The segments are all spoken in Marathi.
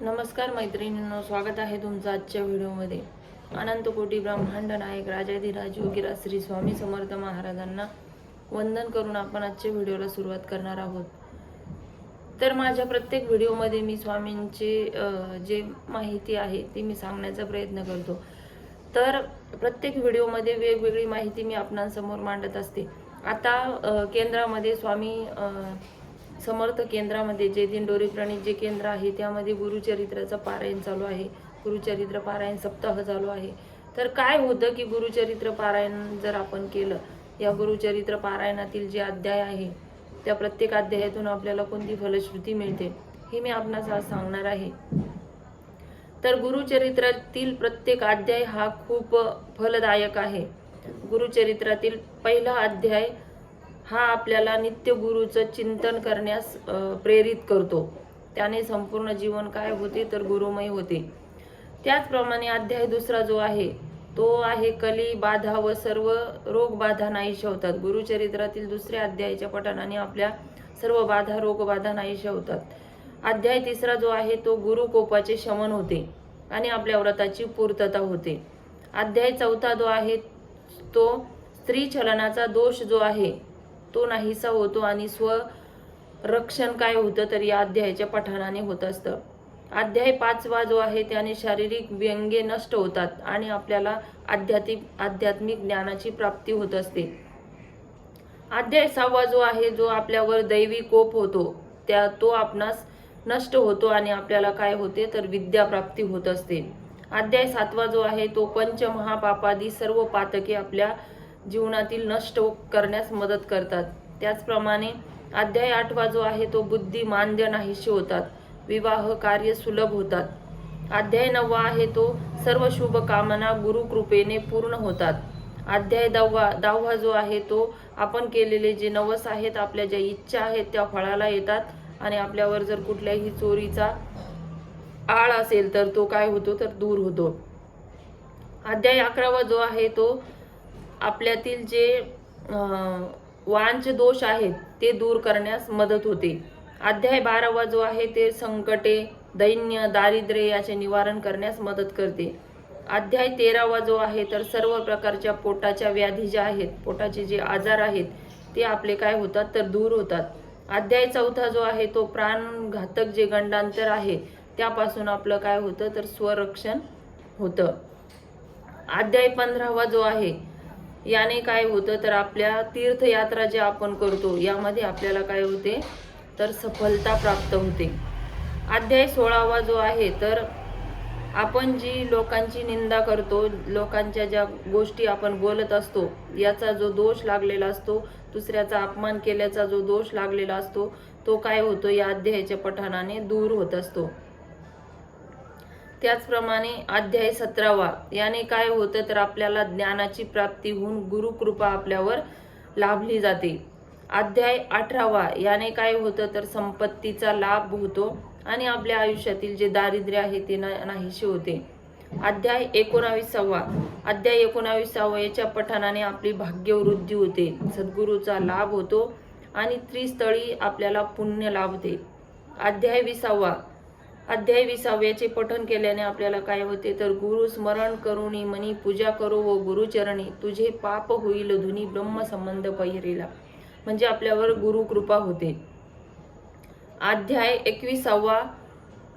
नमस्कार मैत्रिणींनो स्वागत आहे तुमचं आजच्या व्हिडिओमध्ये. अनंत कोटी ब्रह्मांड नायक राजाधिराज योगीराज श्री स्वामी समर्थ महाराजांना वंदन करून आपण आजच्या व्हिडिओला सुरुवात करणार आहोत. तर माझ्या प्रत्येक व्हिडिओमध्ये मी स्वामींचे जे माहिती आहे ती मी सांगण्याचा प्रयत्न करतो. तर प्रत्येक व्हिडिओमध्ये वेगवेगळी माहिती मी आपणांसमोर मांडत असते. आता केंद्रामध्ये स्वामी समर्थ केंद्रामध्ये जे दिंडोरी प्रणित जे केंद्र आहे त्यामध्ये गुरुचरित्राचं पारायण चालू आहे. गुरुचरित्र पारायण सप्ताह चालू आहे. तर काय होतं की गुरुचरित्र पारायण जर आपण केलं या गुरुचरित्र पारायणातील जे अध्याय आहे त्या प्रत्येक अध्यायातून आपल्याला कोणती फलश्रुती मिळते हे मी आपणास आज सांगणार आहे. तर गुरुचरित्रातील प्रत्येक अध्याय हा खूप फलदायक आहे. गुरुचरित्रातील पहिला अध्याय हा आपल्याला नित्य गुरुचं चिंतन करण्यास प्रेरित करतो. त्याने संपूर्ण जीवन काय होते तर गुरुमय होते. त्याचप्रमाणे अध्याय दुसरा जो आहे तो आहे कली बाधा व सर्व रोग बाधा नाहीशा होतात गुरुचरित्रातील दुसऱ्या अध्यायाच्या पठणाने आपल्या सर्व बाधा रोग बाधा नाहीशा होतात अध्याय तिसरा जो आहे तो गुरुकोपाचे शमन होते आणि आपल्या व्रताची पूर्तता होते. अध्याय चौथा जो आहे तो स्त्री छलनाचा दोष जो आहे तो नाहीसा होतो आणि स्व रक्षण काय होतं तर या अध्यायाच्या पठाणाने होत असतं. अध्याय पाचवा जो आहे त्याने शारीरिक व्यंगे नष्ट होतात आणि आपल्याला आध्यात्मिक आध्यात्मिक ज्ञानाची प्राप्ती होत असते. अध्याय सहावा जो आहे जो आपल्यावर दैवी कोप होतो त्या तो आपणास नष्ट होतो आणि आपल्याला काय होते तर विद्या प्राप्ती होत असते. अध्याय सातवा जो आहे तो पंचमहापापादी सर्व पातके आपल्या जीवनातील नष्ट करण्यास मदत करतात. त्याचप्रमाणे अध्याय आठवा जो आहे तो बुद्धी मांद्य नाहीशी होतात. विवाह कार्य सुलभ होतात. अध्याय नववा आहे तो सर्व शुभ कामना गुरुकृपेने पूर्ण होतात. अध्याय दहावा दहावा जो आहे तो आपण केलेले जे नवस आहेत आपल्या ज्या इच्छा आहेत त्या फळाला येतात. आणि आपल्यावर जर कुठल्याही चोरीचा आळ असेल तर तो काय होतो? तर दूर होतो. अध्याय अकरावा जो आहे तो आपल्यातील जे वांच दोष आहेत ते दूर करण्यास मदत होते. अध्याय बारावा जो आहे ते संकटे दैन्य दारिद्र्य याचे निवारण करण्यास मदत करते. अध्याय तेरावा जो आहे तर सर्व प्रकारच्या पोटाच्या व्याधी ज्या आहेत पोटाचे जे आजार आहेत ते आपले काय होतात तर दूर होतात. अध्याय चौथा जो आहे तो प्राणघातक जे गंडांतर आहे त्यापासून आपलं काय होतं तर स्वरक्षण होतं. अध्याय पंधरावा जो आहे याने काय होतं तर आपल्या तीर्थयात्रा जे आपण करतो यामध्ये आपल्याला काय होते? तर सफलता प्राप्त होते. अध्याय सोळावा जो आहे तर आपण जी लोकांची निंदा करतो लोकांच्या ज्या गोष्टी आपण बोलत असतो याचा जो दोष लागलेला असतो दुसऱ्याचा अपमान केल्याचा जो दोष लागलेला असतो तो काय होतो? या अध्यायाच्या पठाणाने दूर होत असतो. त्याचप्रमाणे अध्याय सतरावा. याने काय होतं तर आपल्याला ज्ञानाची प्राप्ती होऊन गुरुकृपा आपल्यावर लाभली जाते. अध्याय अठरावा. याने काय होतं तर संपत्तीचा लाभ होतो आणि आपल्या आयुष्यातील जे दारिद्र्य आहे ते ना- नाहीसे होते. अध्याय एकोणावीसावा. अध्याय एकोणावीसावा याच्या पठाणाने आपली भाग्यवृद्धी होते. सद्गुरूचा लाभ होतो आणि त्रिस्थळी आपल्याला पुण्य लाभते. अध्याय विसावा. अध्याय विसाव्याचे पठन केल्याने आपल्याला काय होते? तर गुरु स्मरण करुणी मनी पूजा करो व गुरुचरणी. तुझे पाप होईल धुनी ब्रह्म संबंध पहिरेला. म्हणजे आपल्यावर गुरु कृपा होते. अध्याय एकविसावा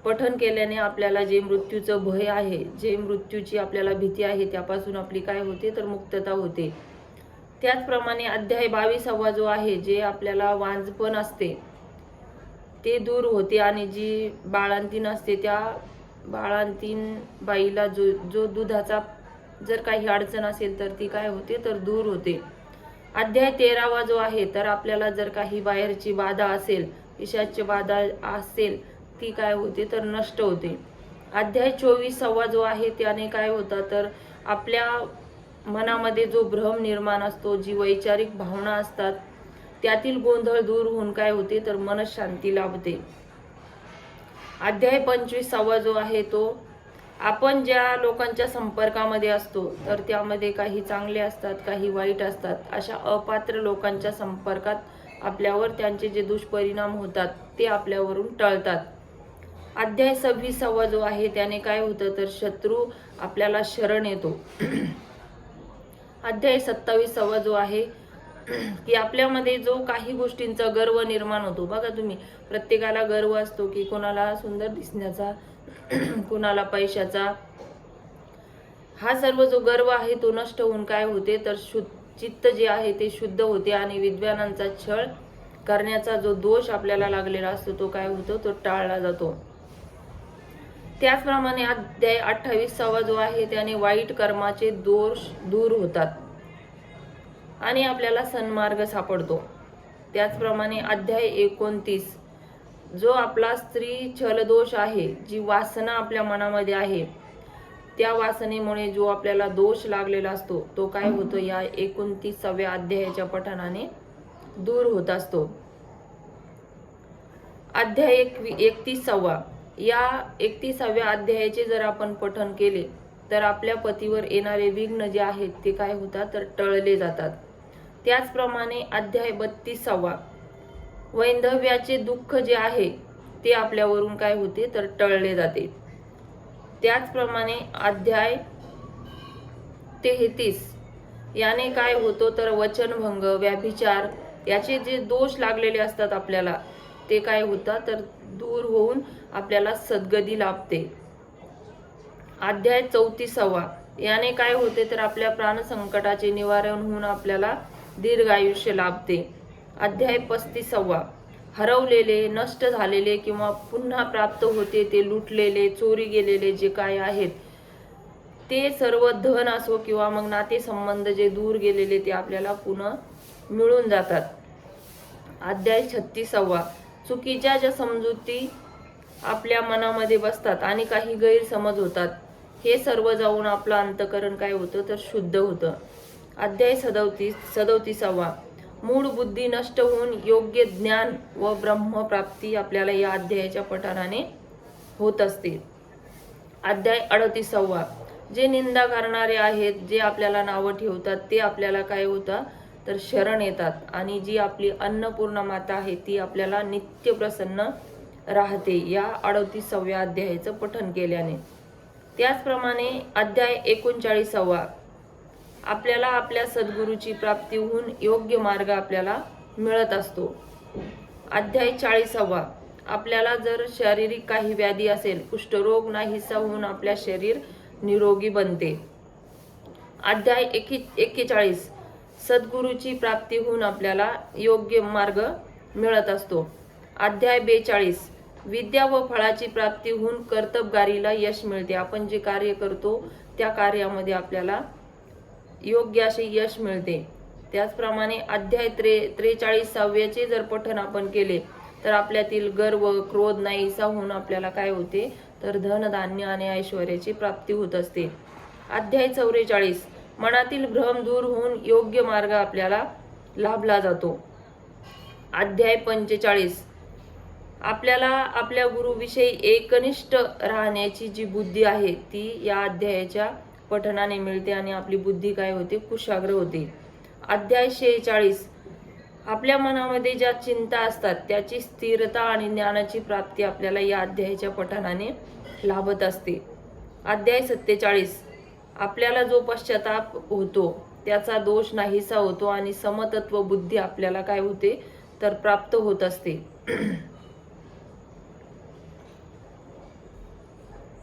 पठन केल्याने आपल्याला जे मृत्यूचं भय आहे जे मृत्यूची आपल्याला भीती आहे त्यापासून आपली काय होते? तर मुक्तता होते. त्याचप्रमाणे अध्याय बावीसावा जो आहे जे आपल्याला वांजपण असते. ते दूर होते आणि जी बाळांतीन असते त्या बाळांतीन बाईला जो जो दुधाचा जर काही अडचण असेल तर ती काय होते? तर दूर होते. अध्याय तेरावा जो आहे तर आपल्याला जर काही बाहेरची बाधा असेल विषाची बाधा असेल ती काय होते? तर नष्ट होते. अध्याय चोवीसावा जो आहे त्याने काय होता? तर आपल्या मनामध्ये जो भ्रम निर्माण असतो जी वैचारिक भावना असतात त्यातील गोंधळ दूर होऊन काय होते तर मनशांती लाभते. अध्याय पंचवीसावा जो आहे तो आपण ज्या लोकांच्या संपर्कामध्ये असतो तर त्यामध्ये काही चांगले असतात काही वाईट असतात अशा अपात्र लोकांच्या संपर्कात आपल्यावर त्यांचे जे दुष्परिणाम होतात ते आपल्यावरून टळतात. अध्याय सव्वीसावा जो आहे त्याने काय होतं तर शत्रू आपल्याला शरण येतो. अध्याय सत्तावीसावा जो आहे की आपल्यामध्ये जो काही गोष्टींचा गर्व निर्माण होतो. बघा तुम्ही प्रत्येकाला गर्व असतो की कोणाला सुंदर दिसण्याचा कोणाला पैशाचा. हा सर्व जो गर्व आहे तो नष्ट होऊन काय होते? तर शुद्ध चित्त जे आहे ते शुद्ध होते आणि विद्वानांचा छळ करण्याचा जो दोष आपल्याला लागलेला असतो तो काय होतो? तो टाळला जातो. त्याचप्रमाणे अध्याय अठ्ठावीसावा जो आहे त्याने वाईट कर्माचे दोष दूर होतात. आणि आपल्याला सन्मार्ग सापडतो. त्याचप्रमाणे अध्याय एकोणतीस जो आपला स्त्री छलदोष आहे जी वासना आपल्या मनामध्ये आहे त्या वासनेमुळे जो आपल्याला दोष लागलेला असतो तो काय होतो? या एकोणतीसाव्या अध्यायाच्या पठणाने दूर होत असतो. अध्याय एक एकतीसावा. या एकतीसाव्या अध्यायाचे जर आपण पठन केले तर आपल्या पतीवर येणारे विघ्न जे आहेत ते काय होतात? तर टळले जातात. त्याचप्रमाणे अध्याय बत्तीसावा. वैंधव्याचे दुःख जे आहे ते आपल्यावरून काय होते? तर टळले जाते. त्याचप्रमाणे अध्याय तेहतीस. याने काय होतो? तर वचनभंग व्याभिचार याचे जे दोष लागलेले असतात आपल्याला ते काय होतात? तर दूर होऊन आपल्याला सद्गती लाभते. अध्याय चौतीसावा. याने काय होते? तर आपल्या प्राणसंकटाचे निवारण होऊन आपल्याला दीर्घ आयुष्य लाभते. अध्याय पस्तीसावा. हरवलेले नष्ट झालेले किंवा पुन्हा प्राप्त होते ते लुटलेले चोरी गेलेले जे काय आहेत ते सर्व धन असो किंवा मग नातेसंबंध जे दूर गेलेले ते आपल्याला पुन्हा मिळून जातात. अध्याय छत्तीसावा. चुकीच्या ज्या समजुती आपल्या मनामध्ये बसतात आणि काही गैरसमज होतात हे सर्व जाऊन आपलं अंतकरण काय होतं? तर शुद्ध होतं. अध्याय सदोतीस सदोतीसावा. मूळ बुद्धी नष्ट होऊन योग्य ज्ञान व ब्रह्मप्राप्ती आपल्याला या अध्यायाच्या पठाराने होत असते. अध्याय अडतीसावा. जे निंदा करणारे आहेत जे आपल्याला नावं ठेवतात ते आपल्याला काय होतं तर शरण येतात आणि जी आपली अन्नपूर्ण माता आहे ती आपल्याला नित्य प्रसन्न राहते. या अडतीसाव्या अध्यायाचं पठन केल्याने. त्याचप्रमाणे अध्याय एकोणचाळीसावा. आपल्याला आपल्या सद्गुरूची प्राप्ती होऊन योग्य मार्ग आपल्याला मिळत असतो. अध्याय चाळीसावा. आपल्याला जर शारीरिक काही व्याधी असेल कुष्ठरोग नाहीसा होऊन आपल्या शरीर निरोगी बनते. अध्याय एकी एक्केचाळीस सद्गुरूची प्राप्ती होऊन आपल्याला योग्य मार्ग मिळत असतो. अध्याय बेचाळीस. विद्या व फळाची प्राप्ती होऊन कर्तबगारीला यश मिळते. आपण जे कार्य करतो त्या कार्यामध्ये आपल्याला योग्य असे यश मिळते. त्याचप्रमाणे अध्याय त्रे त्रेचाळीसाव्याचे जर पठन आपण केले तर आपल्यातील गर्व क्रोध नाहीसा होऊन आपल्याला काय होते? तर धनधान्य आणि ऐश्वर्याची प्राप्ती होत असते. अध्याय चौवेचाळीस. मनातील भ्रम दूर होऊन योग्य मार्ग आपल्याला लाभला जातो. अध्याय पंचेचाळीस. आपल्याला आपल्या गुरुविषयी एकनिष्ठ राहण्याची जी बुद्धी आहे ती या अध्यायाच्या पठनाने मिळते आणि आपली बुद्धी काय होते? कुशाग्र होते. अध्याय शेहेचाळीस. आपल्या मनामध्ये ज्या चिंता असतात त्याची स्थिरता आणि ज्ञानाची प्राप्ती आपल्याला या अध्यायाच्या पठनाने लाभत असते. अध्याय सत्तेचाळीस. आपल्याला जो पश्चाताप होतो त्याचा दोष नाहीसा होतो आणि समतत्व बुद्धी आपल्याला काय होते? तर प्राप्त होत असते.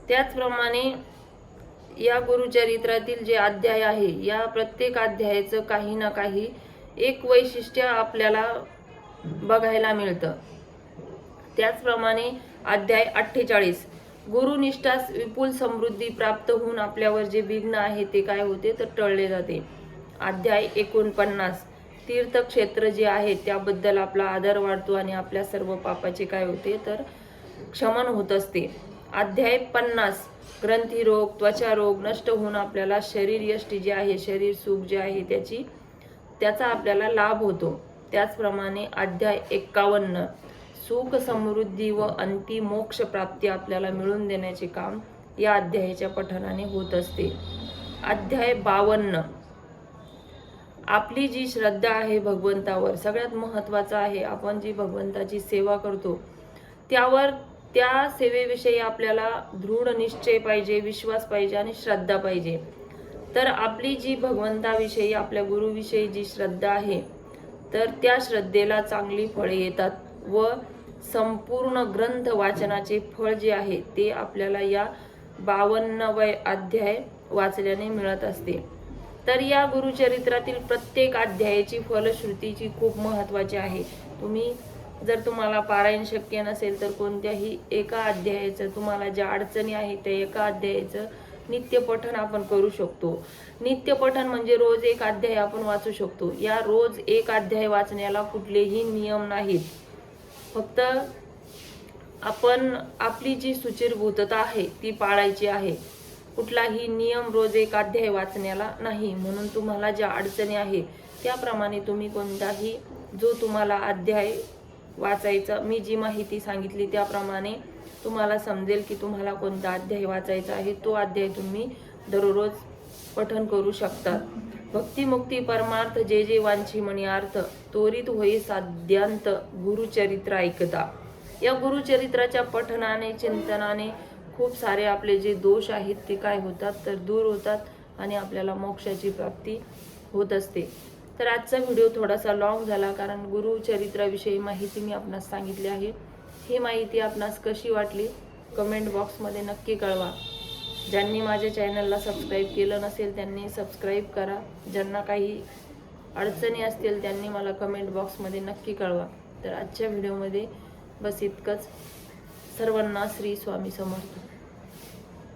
त्याचप्रमाणे या गुरुचरित्रातील जे अध्याय आहे या प्रत्येक अध्यायाचं काही ना काही एक वैशिष्ट्य आपल्याला बघायला मिळतं. त्याचप्रमाणे अध्याय अठ्ठेचाळीस गुरुनिष्ठास विपुल समृद्धी प्राप्त होऊन आपल्यावर जे विघ्न आहे ते काय होते? तर टळले जाते. अध्याय एकोणपन्नास तीर्थक्षेत्र जे आहे त्याबद्दल आपला आदर वाढतो आणि आपल्या सर्व पापाचे काय होते? तर क्षमन होत असते. अध्याय पन्नास. ग्रंथी रोग त्वचा रोग नष्ट होऊन आपल्याला शरीर यष्टी जे आहे शरीर सुख जे आहे त्याची त्याचा आपल्याला लाभ होतो. त्याचप्रमाणे अध्याय एक्कावन्न. सुख समृद्धी व अंती मोक्ष प्राप्ती आपल्याला मिळवून देण्याचे काम या अध्यायाच्या पठणाने होत असते. अध्याय बावन्न. आपली जी श्रद्धा आहे भगवंतावर सगळ्यात महत्त्वाचं आहे आपण जी भगवंताची सेवा करतो त्यावर त्या सेवेविषयी आपल्याला दृढ निश्चय पाहिजे विश्वास पाहिजे आणि श्रद्धा पाहिजे. तर आपली जी भगवंताविषयी आपल्या गुरुविषयी जी श्रद्धा आहे तर त्या श्रद्धेला चांगली फळे येतात व संपूर्ण ग्रंथ वाचनाचे फळ जे आहे ते आपल्याला या बावन्नवय अध्याय वाचल्याने मिळत असते. तर या गुरुचरित्रातील प्रत्येक अध्यायाची फलश्रुतीची खूप महत्त्वाची आहे. तुम्ही जर तुम्हाला पारायण शक्य नसेल तर कोणत्याही एका अध्यायाचं तुम्हाला ज्या अडचणी आहेत त्या एका अध्यायाचं नित्यपठण आपण करू शकतो. नित्यपठण म्हणजे रोज एक अध्याय आपण वाचू शकतो. या रोज एक अध्याय वाचण्याला कुठलेही नियम नाहीत. फक्त आपण आपली जी सुचिरभूतता आहे ती पाळायची आहे. कुठलाही नियम रोज एक अध्याय वाचण्याला नाही. म्हणून तुम्हाला ज्या अडचणी आहे त्याप्रमाणे तुम्ही कोणताही जो तुम्हाला अध्याय वाचायचं. मी जी माहिती सांगितली त्याप्रमाणे तुम्हाला समजेल की तुम्हाला कोणता अध्याय वाचायचा आहे. तो अध्याय तुम्ही दररोज पठन करू शकतात भक्तिमुक्ती परमार्थ जे जे वांछी म्हणी अर्थ त्वरित होई साध्यांत गुरुचरित्र ऐकता. या गुरुचरित्राच्या पठनाने चिंतनाने खूप सारे आपले जे दोष आहेत ते काय होतात तर दूर होतात आणि आपल्याला मोक्षाची प्राप्ती होत असते. तर आजचा व्हिडिओ थोडासा लॉंग झाला कारण गुरुचरित्राविषयी माहिती मी आपणास सांगितली आहे. ही माहिती आपणास कशी वाटली? कमेंट बॉक्समध्ये नक्की कळवा. ज्यांनी माझ्या चॅनलला सबस्क्राईब केलं नसेल त्यांनी सबस्क्राईब करा. ज्यांना काही अडचणी असतील त्यांनी मला कमेंट बॉक्समध्ये नक्की कळवा. तर आजच्या व्हिडिओमध्ये बस इतकंच. सर्वांना श्री स्वामी समर्थ.